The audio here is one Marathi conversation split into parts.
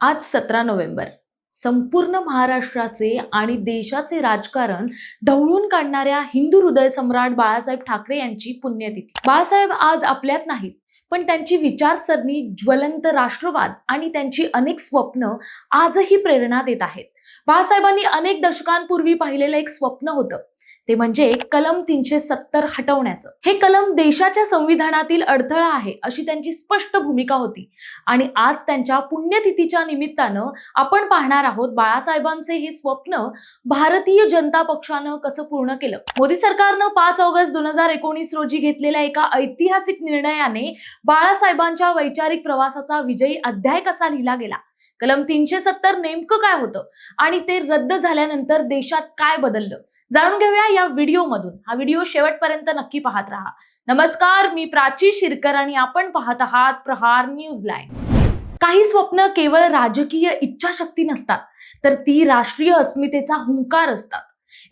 आज सतरा नोव्हेंबर. संपूर्ण महाराष्ट्राचे आणि देशाचे राजकारण ढवळून काढणाऱ्या हिंदू हृदय सम्राट बाळासाहेब ठाकरे यांची पुण्यतिथी. बाळासाहेब आज आपल्यात नाहीत पण त्यांची विचारसरणी ज्वलंत राष्ट्रवाद आणि त्यांची अनेक स्वप्न आजही प्रेरणा देत आहेत. बाळासाहेबांनी अनेक दशकांपूर्वी पाहिलेलं एक स्वप्न होतं ते म्हणजे कलम तीनशे सत्तर हटवण्याचं. हे कलम देशाच्या संविधानातील अडथळा आहे अशी त्यांची स्पष्ट भूमिका होती. आणि आज त्यांच्या पुण्यतिथीच्या निमित्तानं आपण पाहणार आहोत बाळासाहेबांचे हे स्वप्न भारतीय जनता पक्षानं कसं पूर्ण केलं. मोदी सरकारनं पाच ऑगस्ट दोन हजार एकोणीस रोजी घेतलेल्या एका ऐतिहासिक निर्णयाने बाळासाहेबांच्या वैचारिक प्रवासाचा विजयी अध्याय कसा लिहिला गेला? कलम तीनशे सत्तर नेमकं काय होतं? आणि ते रद्द झाल्यानंतर देशात काय बदललं? जाणून घेऊया या व्हिडिओमधून हा व्हिडिओ शेवटपर्यंत नक्की पाहत राहा. नमस्कार मी प्राची शिरकर आणि आपण पाहत आहात प्रहार न्यूज लाईन काही स्वप्न केवळ राजकीय इच्छाशक्ती नसतात तर ती राष्ट्रीय अस्मितेचा हुंकार असतात.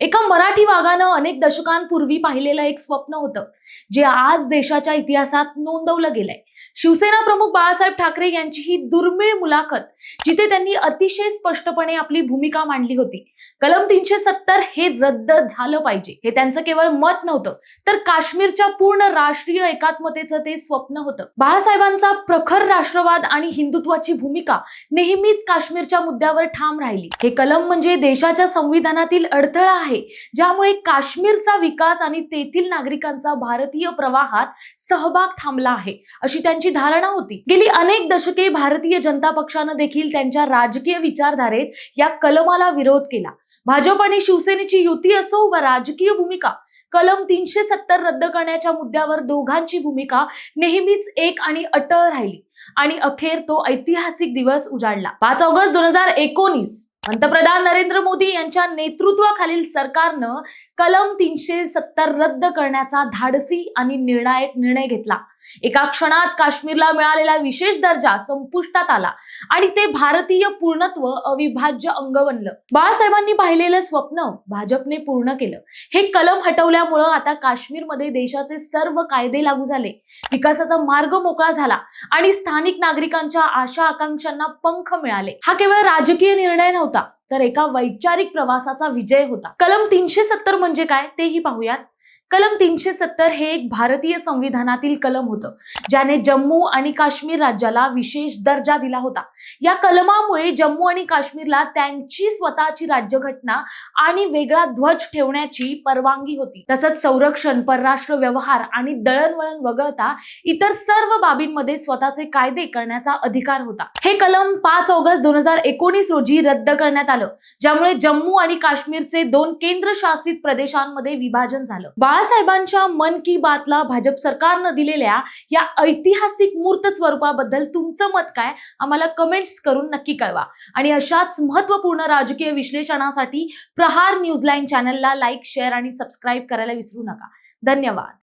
एका मराठी वाघानं अनेक दशकांपूर्वी पाहिलेलं एक स्वप्न होतं जे आज देशाच्या इतिहासात नोंदवलं गेलंय. शिवसेना प्रमुख बाळासाहेब ठाकरे यांची ही दुर्मिळ मुलाखत जिथे त्यांनी अतिशय स्पष्टपणे आपली भूमिका मांडली होती. कलम तीनशे सत्तर हे रद्द झालं पाहिजे. हे त्यांचं केवळ मत नव्हतं तर काश्मीरच्या पूर्ण राष्ट्रीय एकात्मतेचं ते स्वप्न होतं. बाळासाहेबांचा प्रखर राष्ट्रवाद आणि हिंदुत्वाची भूमिका नेहमीच काश्मीरच्या मुद्द्यावर ठाम राहिली. हे कलम म्हणजे देशाच्या संविधानातील अडथळा आहे ज्यामुळे काश्मीरचा विकास आणि तेथील नागरिकांचा भारतीय प्रवाहात सहभाग थांबला आहे अशी त्यांची धारणा होती. गेली अनेक दशके भारतीय जनता पक्षानं देखील त्यांच्या राजकीय विचारधारेत या कलमाला विरोध केला. भाजप आणि शिवसेनेची युती असो व राजकीय भूमिका कलम तीनशे सत्तर रद्द करण्याच्या मुद्द्यावर दोघांची भूमिका नेहमीच एक आणि अटळ राहिली आणि अखेर तो ऐतिहासिक दिवस उजाडला. पाच ऑगस्ट दोन हजार एकोणीस पंतप्रधान नरेंद्र मोदी यांच्या नेतृत्वाखालील सरकारनं कलम तीनशे सत्तर रद्द करण्याचा धाडसी आणि निर्णायक निर्णय घेतला. एका क्षणात काश्मीरला मिळालेला विशेष दर्जा संपुष्टात आला आणि ते भारतीय पूर्णत्व अविभाज्य अंग बनलं. बाळासाहेबांनी पाहिलेलं स्वप्न भाजपने पूर्ण केलं. हे कलम हटवल्यामुळं आता काश्मीरमध्ये देशाचे सर्व कायदे लागू झाले. विकासाचा मार्ग मोकळा झाला आणि स्थानिक नागरिकांच्या आशा आकांक्षांना पंख मिळाले. हा केवळ राजकीय निर्णय नव्हता だ तर एका वैचारिक प्रवासाचा विजय होता. कलम तीनशे सत्तर म्हणजे काय तेही पाहूयात. कलम तीनशे सत्तर हे एक भारतीय संविधानातील कलम होतं ज्याने जम्मू आणि काश्मीर राज्याला विशेष दर्जा दिला होता. या कलमामुळे जम्मू आणि काश्मीरला त्यांची स्वतःची राज्यघटना आणि वेगळा ध्वज ठेवण्याची परवानगी होती. तसंच संरक्षण परराष्ट्र व्यवहार आणि दळणवळण वगळता इतर सर्व बाबींमध्ये स्वतःचे कायदे करण्याचा अधिकार होता. हे कलम पाच ऑगस्ट दोन हजार एकोणीस रोजी रद्द करण्यात आलं ज्यामुळे जम्मू आणि काश्मीरचे दोन केंद्रशासित प्रदेशांमध्ये विभाजन झालं. बाळासाहेबांच्या मन की बातला भाजप सरकारनं दिलेल्या या ऐतिहासिक मूर्त स्वरूपाबद्दल तुमचं मत काय? आम्हाला कमेंट्स करून नक्की कळवा. आणि अशाच महत्त्वपूर्ण राजकीय विश्लेषणासाठी प्रहार न्यूज लाईन चॅनलला लाईक शेअर आणि सबस्क्राईब करायला विसरू नका. धन्यवाद.